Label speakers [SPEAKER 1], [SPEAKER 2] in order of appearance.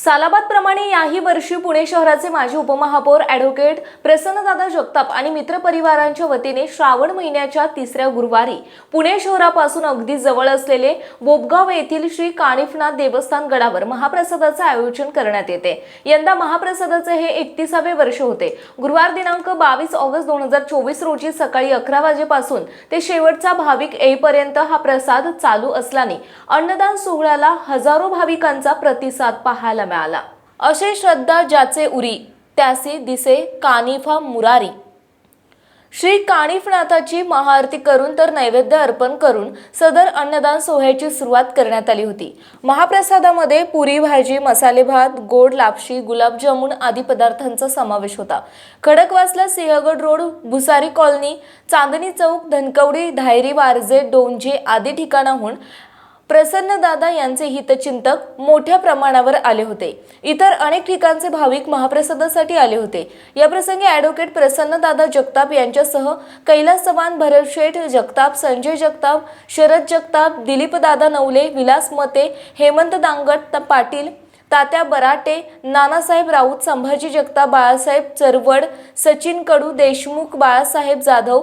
[SPEAKER 1] सालाबादप्रमाणे याही वर्षी पुणे शहराचे माजी उपमहापौर ॲडव्होकेट प्रसन्नदादा जगताप आणि मित्रपरिवारांच्या वतीने श्रावण महिन्याच्या तिसऱ्या गुरुवारी पुणे शहरापासून अगदी जवळ असलेले बोबगाव येथील श्री कानिफनाथ देवस्थान गडावर महाप्रसादाचे आयोजन करण्यात येते. यंदा महाप्रसादाचे हे एकतीसावे वर्ष होते. गुरुवार दिनांक बावीस ऑगस्ट दोन हजार चोवीस रोजी सकाळी अकरा वाजेपासून ते शेवटचा भाविक येईपर्यंत हा प्रसाद चालू असल्याने अन्नदान सोहळ्याला हजारो भाविकांचा प्रतिसाद पाहायला मिळाला. असे श्रद्धा ज्याचे उरी त्यासी दिसे कानिफा मुरारी. श्री कानिफनाथाची महाआरती करून तर नैवेद्य अर्पण करून सदर अन्नदान सोहळ्याची सुरुवात करण्यात आली होती. महाप्रसादामध्ये पुरी भाजी मसाले भात गोड लापशी गुलाबजामुन आदी पदार्थांचा समावेश होता. खडकवासला सिंहगड रोड भुसारी कॉलनी चांदणी चौक धनकवडी धायरी वारजे डोंजे आदी ठिकाणाहून प्रसन्नदादा यांचे हितचिंतक मोठ्या प्रमाणावर आले होते. इतर अनेक ठिकाणचे भाविक महाप्रसादासाठी आले होते. या प्रसंगी ॲडव्होकेट प्रसन्नदादा जगताप यांच्यासह कैलास चव्हाण भरत शेठ जगताप संजय जगताप शरद जगताप दिलीपदादा नवले विलास मते हेमंत दांगट पाटील तात्या बराटे नानासाहेब राऊत संभाजी जगताप बाळासाहेब चरवड सचिन कडू देशमुख बाळासाहेब जाधव